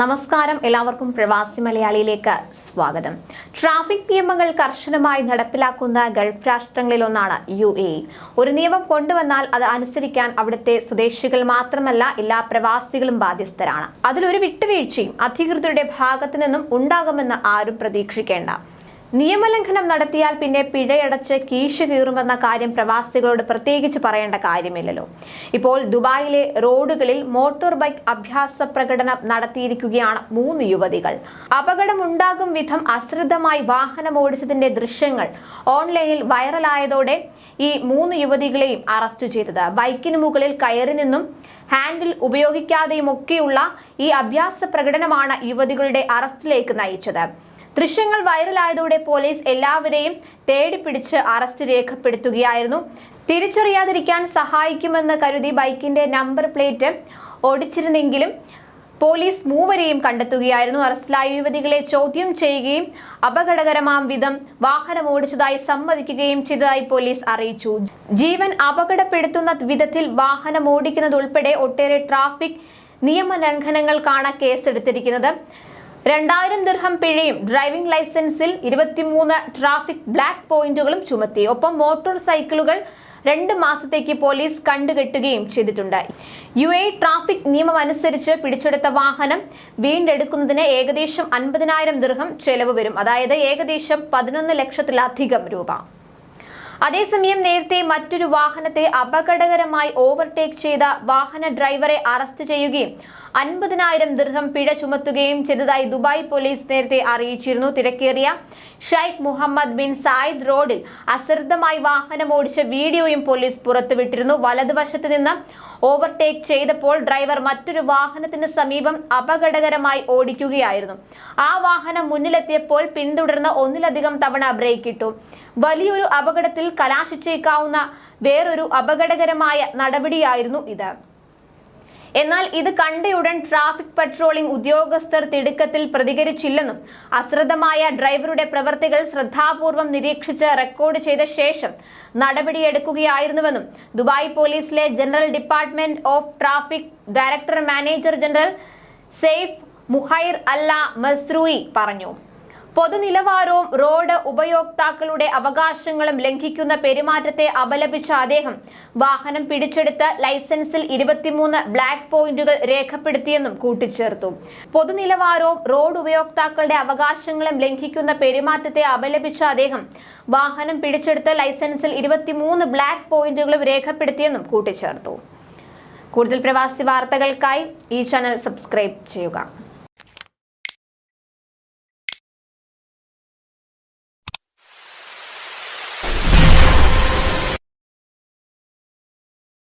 നമസ്കാരം. എല്ലാവർക്കും പ്രവാസി മലയാളിയിലേക്ക് സ്വാഗതം. ട്രാഫിക് നിയമങ്ങൾ കർശനമായി നടപ്പിലാക്കുന്ന ഗൾഫ് രാഷ്ട്രങ്ങളിലൊന്നാണ് യു എ. ഒരു നിയമം കൊണ്ടുവന്നാൽ അത് അനുസരിക്കാൻ അവിടുത്തെ സ്വദേശികൾ മാത്രമല്ല എല്ലാ പ്രവാസികളും ബാധ്യസ്ഥരാണ്. അതിലൊരു വിട്ടുവീഴ്ചയും അധികൃതരുടെ ഭാഗത്തു നിന്നും ഉണ്ടാകുമെന്ന് ആരും പ്രതീക്ഷിക്കേണ്ട. നിയമലംഘനം നടത്തിയാൽ പിന്നെ പിഴയടച്ച് കീശ് കീറുമെന്ന കാര്യം പ്രവാസികളോട് പ്രത്യേകിച്ച് പറയേണ്ട കാര്യമില്ലല്ലോ. ഇപ്പോൾ ദുബായിലെ റോഡുകളിൽ മോട്ടോർ ബൈക്ക് അഭ്യാസ പ്രകടനം നടത്തിയിരിക്കുകയാണ് മൂന്ന് യുവതികൾ. അപകടമുണ്ടാകും വിധം അശ്രദ്ധമായി വാഹനം ഓടിച്ചതിന്റെ ദൃശ്യങ്ങൾ ഓൺലൈനിൽ വൈറലായതോടെ ഈ മൂന്ന് യുവതികളെയും അറസ്റ്റ് ചെയ്തത്. ബൈക്കിന് മുകളിൽ കയറി നിന്നും ഹാൻഡിൽ ഉപയോഗിക്കാതെയുമൊക്കെയുള്ള ഈ അഭ്യാസ പ്രകടനമാണ് യുവതികളുടെ അറസ്റ്റിലേക്ക് നയിച്ചത്. ദൃശ്യങ്ങൾ വൈറലായതോടെ പോലീസ് എല്ലാവരെയും തേടിപ്പിടിച്ച് അറസ്റ്റ് രേഖപ്പെടുത്തുകയായിരുന്നു. തിരിച്ചറിയാതിരിക്കാൻ സഹായിക്കുമെന്ന് കരുതി ബൈക്കിന്റെ നമ്പർ പ്ലേറ്റ് ഓടിച്ചിരുന്നെങ്കിലും പോലീസ് മൂവരെയും കണ്ടെത്തുകയായിരുന്നു. അറസ്റ്റിലായ യുവതികളെ ചോദ്യം ചെയ്യുകയും അപകടകരമാം വിധം വാഹനം ഓടിച്ചതായി സമ്മതിക്കുകയും ചെയ്തതായി പോലീസ് അറിയിച്ചു. ജീവൻ അപകടപ്പെടുത്തുന്ന വിധത്തിൽ വാഹനം ഓടിക്കുന്നതുൾപ്പെടെ ഒട്ടേറെ ട്രാഫിക് നിയമലംഘനങ്ങൾക്കാണ് കേസെടുത്തിരിക്കുന്നത്. രണ്ടായിരം ദിർഹം പിഴയും ഡ്രൈവിംഗ് ലൈസൻസിൽ ഇരുപത്തിമൂന്ന് ട്രാഫിക് ബ്ലാക്ക് പോയിന്റുകളും ചുമത്തി. ഒപ്പം മോട്ടോർ സൈക്കിളുകൾ രണ്ട് മാസത്തേക്ക് പോലീസ് കണ്ടുകെട്ടുകയും ചെയ്തിട്ടുണ്ട്. യു എ ട്രാഫിക് നിയമം അനുസരിച്ച് പിടിച്ചെടുത്ത വാഹനം വീണ്ടെടുക്കുന്നതിന് ഏകദേശം അൻപതിനായിരം ദിർഹം ചെലവ് വരും. അതായത് ഏകദേശം പതിനൊന്ന് ലക്ഷത്തിലധികം രൂപ. അതേസമയം നേരത്തെ മറ്റൊരു വാഹനത്തെ അപകടകരമായി ഓവർടേക്ക് ചെയ്ത വാഹന ഡ്രൈവറെ അറസ്റ്റ് ചെയ്യുകയും അൻപതിനായിരം ദീർഘം പിഴ ചുമത്തുകയും ചെയ്തതായി ദുബായ് പോലീസ് നേരത്തെ അറിയിച്ചിരുന്നു. തിരക്കേറിയ ഷൈഖ് മുഹമ്മദ് ബിൻ സായിദ് റോഡിൽ അശ്രദ്ധമായി വാഹനം ഓടിച്ച വീഡിയോയും പോലീസ് പുറത്തുവിട്ടിരുന്നു. വലതുവശത്ത് നിന്ന് ഓവർടേക്ക് ചെയ്തപ്പോൾ ഡ്രൈവർ മറ്റൊരു വാഹനത്തിന് സമീപം അപകടകരമായി ഓടിക്കുകയായിരുന്നു. ആ വാഹനം മുന്നിലെത്തിയപ്പോൾ പിന്തുടർന്ന് ഒന്നിലധികം തവണ ബ്രേക്ക് ഇട്ടു വലിയൊരു അപകടത്തിൽ കലാശിച്ചേക്കാവുന്ന വേറൊരു അപകടകരമായ നടപടിയായിരുന്നു ഇത്. എന്നാൽ ഇത് കണ്ടയുടൻ ട്രാഫിക് പട്രോളിംഗ് ഉദ്യോഗസ്ഥർ തിടുക്കത്തിൽ പ്രതികരിച്ചില്ലെന്നും അശ്രദ്ധമായ ഡ്രൈവറുടെ പ്രവർത്തികൾ ശ്രദ്ധാപൂർവം നിരീക്ഷിച്ച് റെക്കോർഡ് ചെയ്ത ശേഷം നടപടിയെടുക്കുകയായിരുന്നുവെന്നും ദുബായ് പോലീസിലെ general department of traffic director manager general Saif Muhair Al Mazrouei പറഞ്ഞു. പൊതുനിലവാരവും റോഡ് ഉപയോക്താക്കളുടെ അവകാശങ്ങളും ലംഘിക്കുന്ന പെരുമാറ്റത്തെ അപലപിച്ച അദ്ദേഹം വാഹനം പിടിച്ചെടുത്ത് ലൈസൻസിൽ ഇരുപത്തിമൂന്ന് ബ്ലാക്ക് പോയിന്റുകൾ രേഖപ്പെടുത്തിയെന്നും കൂട്ടിച്ചേർത്തു. പൊതുനിലവാരവും റോഡ് ഉപയോക്താക്കളുടെ അവകാശങ്ങളും ലംഘിക്കുന്ന പെരുമാറ്റത്തെ അപലപിച്ച അദ്ദേഹം വാഹനം പിടിച്ചെടുത്ത് ലൈസൻസിൽ ഇരുപത്തിമൂന്ന് ബ്ലാക്ക് പോയിന്റുകളും രേഖപ്പെടുത്തിയെന്നും കൂട്ടിച്ചേർത്തു. കൂടുതൽ പ്രവാസി വാർത്തകൾക്കായി ഈ ചാനൽ സബ്സ്ക്രൈബ് ചെയ്യുക.